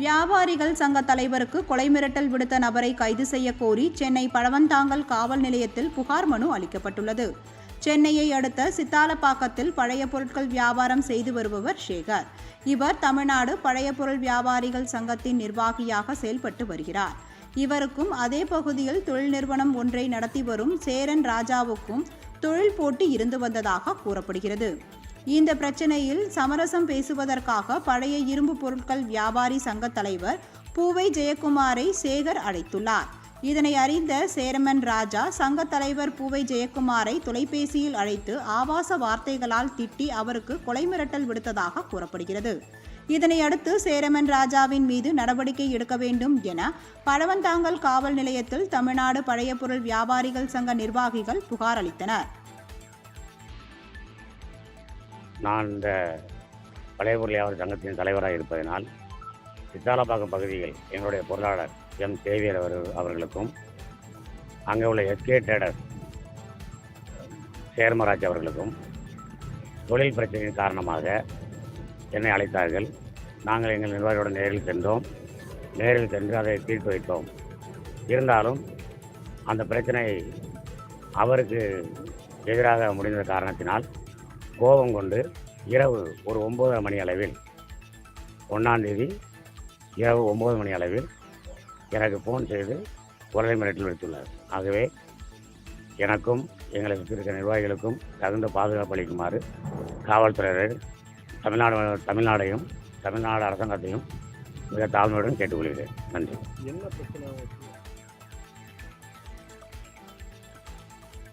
வியாபாரிகள் சங்க தலைவருக்கு கொலை மிரட்டல் விடுத்த நபரை கைது செய்ய கோரி சென்னை பழவந்தாங்கல் காவல் நிலையத்தில் புகார் மனு அளிக்கப்பட்டுள்ளது. சென்னையை அடுத்த சித்தாலப்பாக்கத்தில் பழைய பொருட்கள் வியாபாரம் செய்து வருபவர் சேகர். இவர் தமிழ்நாடு பழைய பொருள் வியாபாரிகள் சங்கத்தின் நிர்வாகியாக செயல்பட்டு வருகிறார். இவருக்கும் அதே பகுதியில் தொழில் நிறுவனம் ஒன்றை நடத்தி வரும் சேரன் ராஜாவுக்கும் தொழில் போட்டி இருந்து வந்ததாக கூறப்படுகிறது. இந்த பிரச்சனையில் சமரசம் பேசுவதற்காக பழைய இரும்பு பொருட்கள் வியாபாரி சங்க தலைவர் பூவை ஜெயக்குமாரை சேகர் அழைத்துள்ளார் இதனை அறிந்த சேரமன் ராஜா சங்க தலைவர் பூவை ஜெயக்குமாரை தொலைபேசியில் அழைத்து ஆபாச வார்த்தைகளால் திட்டி அவருக்கு கொலை மிரட்டல் விடுத்ததாக கூறப்படுகிறது. இதனையடுத்து சேரமன் ராஜாவின் மீது நடவடிக்கை எடுக்க வேண்டும் என பழவந்தாங்கல் காவல் நிலையத்தில் தமிழ்நாடு பழைய பொருள் வியாபாரிகள் சங்க நிர்வாகிகள் புகார் அளித்தனர். நான் இந்த பழைய பொருள் வியாபார சங்கத்தின் தலைவராக இருப்பதனால் சித்தாலப்பாக்கம் பகுதியில் எங்களுடைய பொருளாளர் எம். சேவியர் அவர் அவர்களுக்கும் அங்கே உள்ள எஸ்கே ட்ரேடர் சேர்மராஜ் அவர்களுக்கும் தொழில் பிரச்சனையின் காரணமாக என்னை அழைத்தார்கள். நாங்கள் எங்கள் நிர்வாகியோடு நேரில் சென்றோம். நேரில் சென்று அதை தீர்த்து வைத்தோம். இருந்தாலும் அந்த பிரச்சனை அவருக்கு எதிராக முடிந்த காரணத்தினால் கோபம் கொண்டு இரவு ஒரு ஒம்பதரை மணி அளவில் ஒன்றாந்தேதி இரவு ஒம்பது மணி அளவில் எனக்கு ஃபோன் செய்து கொலை மிரட்டல் விடுத்துள்ளார். ஆகவே எனக்கும் எங்களை சுற்றி இருக்கிற நிர்வாகிகளுக்கும் தகுந்த பாதுகாப்பு அளிக்குமாறு காவல்துறையினர் தமிழ்நாடு தமிழ்நாடையும் தமிழ்நாடு அரசாங்கத்தையும் மிக தாழ்மையுடன் கேட்டுக்கொள்கிறேன். நன்றி. என்ன பிரச்சனை?